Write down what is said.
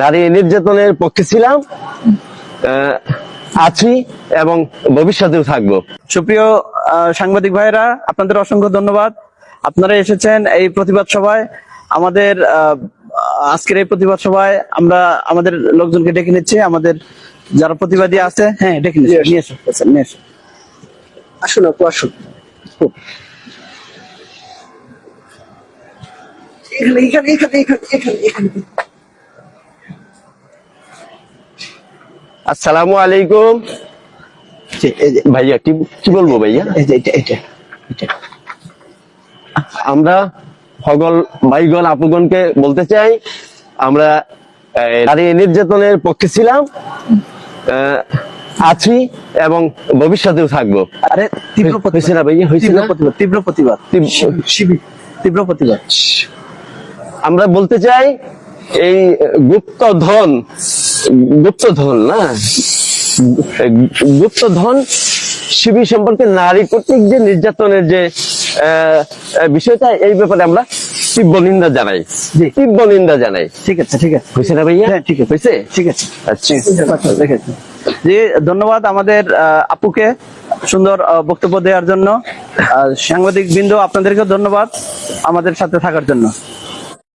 নারী নির্যাতনের পক্ষে ছিলাম আহ, আছি এবং ভবিষ্যতেও থাকব। সুপ্রিয় আহ, সাংবাদিক ভাইরা আপনাদের অসংখ্য ধন্যবাদ। আপনারা এসেছেন এই প্রতিবাদ সভায়। আমাদের আজকের এই প্রতিবাদ সভায় আমরা আমাদের লোকজনকে ডেকে নিচ্ছি। আমাদের যারা প্রতিবাদী আছে হ্যাঁ ডেকে নিচ্ছি। নিয়ে এসো নিয়ে এসো। আসুন আপু আসুন। এখানে এখানে এখানে এখানে এখানে। আসসালামু আলাইকুম। ভাইয়া কি কি বলব ভাইয়া? আমরা হগল ভাইগল আপুগণকে বলতে চাই আমরা নারী নির্যাতনের পক্ষে ছিলাম আছি এবং ভবিষ্যতেও থাকব। আরে তীব্র হয়েছে না ভাইয়া? হয়েছে তীব্র না প্রতিবাদ। তীব্র প্রতিবাদ তীব্র প্রতিবাদ। আমরা বলতে চাই এই গুপ্তধন গুপ্তধন না? গুপ্তধন শিবির সম্পর্কে নারী কর্তৃক যে নির্যাতনের যে বিষয়টা এই ব্যাপারে আমরা তীব্র নিন্দা জানাই। তীব্র নিন্দা জানাই। ঠিক আছে ঠিক আছে। হয়েছে না ভাইয়া? হ্যাঁ ঠিক আছে। হয়েছে? ঠিক আছে। আচ্ছা। আচ্ছা, জি ধন্যবাদ আমাদের আপুকে সুন্দর বক্তব্য দেওয়ার জন্য। সাংবাদিক বৃন্দ আপনাদেরকে ধন্যবাদ আমাদের সাথে থাকার জন্য।